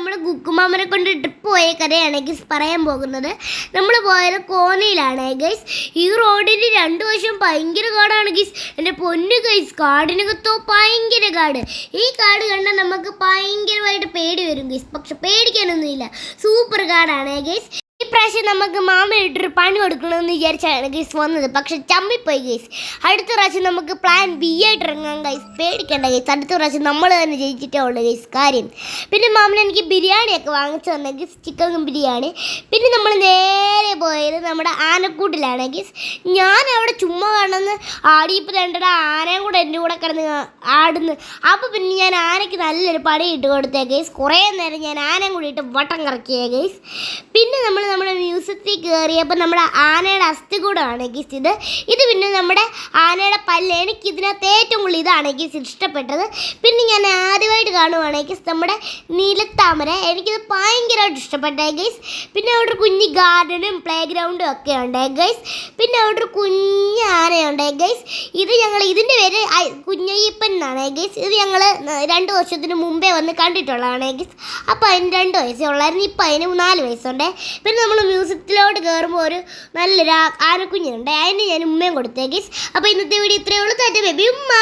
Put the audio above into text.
നമ്മൾ കുക്കുമാമനെ കൊണ്ട് പോയ കഥയാണ് ഗൈസ് പറയാൻ പോകുന്നത്. നമ്മൾ പോയത് കോന്നിയിലാണ് ഗൈസ്. ഈ റോഡിന് രണ്ടു വശം ഭയങ്കര കാടാണ് ഗൈസ്. എന്റെ പൊന്നു ഗൈസ് കാടിനകത്തോ ഭയങ്കര കാട്. ഈ കാട് കണ്ടാൽ നമുക്ക് ഭയങ്കരമായിട്ട് പേടി വരും ഗൈസ്. പക്ഷെ പേടിക്കാനൊന്നുമില്ല. സൂപ്പർ കാടാണ് ഗൈസ്. ഇപ്രാവശ്യം നമുക്ക് മാമ ഇട്ടൊരു പണി കൊടുക്കണമെന്ന് വിചാരിച്ചാണ് ഗൈസ് വന്നത്. പക്ഷെ ചമ്മിപ്പോയി ഗൈസ്. അടുത്ത പ്രാവശ്യം നമുക്ക് പ്ലാൻ ബി ആയിട്ട് ഇറങ്ങാൻ ഗൈസ്. പേടിക്കേണ്ട ഗൈസ്. അടുത്ത പ്രാവശ്യം നമ്മൾ തന്നെ ജയിച്ചിട്ടേ ഉള്ളൂ ഗൈസ് കാര്യം. പിന്നെ മാമൻ എനിക്ക് ബിരിയാണിയൊക്കെ വാങ്ങിച്ചു തന്നെ ഗൈസ്. ചിക്കൻ ബിരിയാണി. പിന്നെ നമ്മൾ നേരെ പോയത് നമ്മുടെ ആനക്കൂട്ടിലാണ് ഗൈസ്. ഞാൻ അവിടെ ചുമ്മാ കാണുന്ന ആടിയപ്പോൾ രണ്ടട ആനയും കൂടെ എന്റെ കൂടെ കിടന്ന് ആടുന്നു. അപ്പോൾ പിന്നെ ഞാൻ ആനയ്ക്ക് നല്ലൊരു പണി ഇട്ട് കൊടുത്തേ ഗൈസ്. കുറേ നേരം ഞാൻ ആനയും കൂടി ഇട്ട് വട്ടം കറക്കിയേ ഗൈസ്. പിന്നെ നമ്മൾ മ്യൂസിയത്തിൽ കയറിയപ്പോൾ നമ്മുടെ ആനയുടെ അസ്ഥികൂടമാണ് ഗീസ് ഇത്. ഇത് പിന്നെ നമ്മുടെ ആനയുടെ പല്ല്. എനിക്ക് ഇതിനകത്ത് ഏറ്റവും കൂടുതൽ ഇതാണ് ഗീസ് ഇഷ്ടപ്പെട്ടത്. പിന്നെ ഞാൻ ആദ്യമായിട്ട് കാണുവാണെങ്കിൽ നമ്മുടെ നീലത്താമര. എനിക്കിത് ഭയങ്കരമായിട്ട് ഇഷ്ടപ്പെട്ട ഗൈസ്. പിന്നെ അവിടെ ഒരു കുഞ്ഞ് ഗാർഡനും പ്ലേ ഗ്രൗണ്ടും ഒക്കെ ഉണ്ട് ഗൈസ്. പിന്നെ അവിടെ ഒരു കുഞ്ഞ് ആനയുണ്ട് ഗൈസ് ഇത് ഞങ്ങൾ ഇതിന്റെ പേര് കുഞ്ഞയ്യപ്പൻ എന്നാണ്. ഗൈസ് ഇത് ഞങ്ങൾ രണ്ട് വർഷത്തിന് മുമ്പേ വന്ന് കണ്ടിട്ടുള്ളതാണ്. ഗൈസ് അപ്പോൾ അതിന് രണ്ട് വയസ്സേ ഉള്ളായിരുന്നു. ഇപ്പോൾ അതിന് നാല് വയസ്സുണ്ട്. പിന്നെ നമ്മൾ മ്യൂസിയത്തിലോട്ട് കയറുമ്പോൾ ഒരു നല്ലൊരു ആനക്കുഞ്ഞുണ്ട്. അതിന് ഞാൻ ഉമ്മയും കൊടുത്തേ ഗൈസ്. അപ്പോൾ ഇന്നത്തെ വീഡിയോ ഇത്രയേ ഉള്ളൂ. തന്റെ ബേബി ഉമ്മ.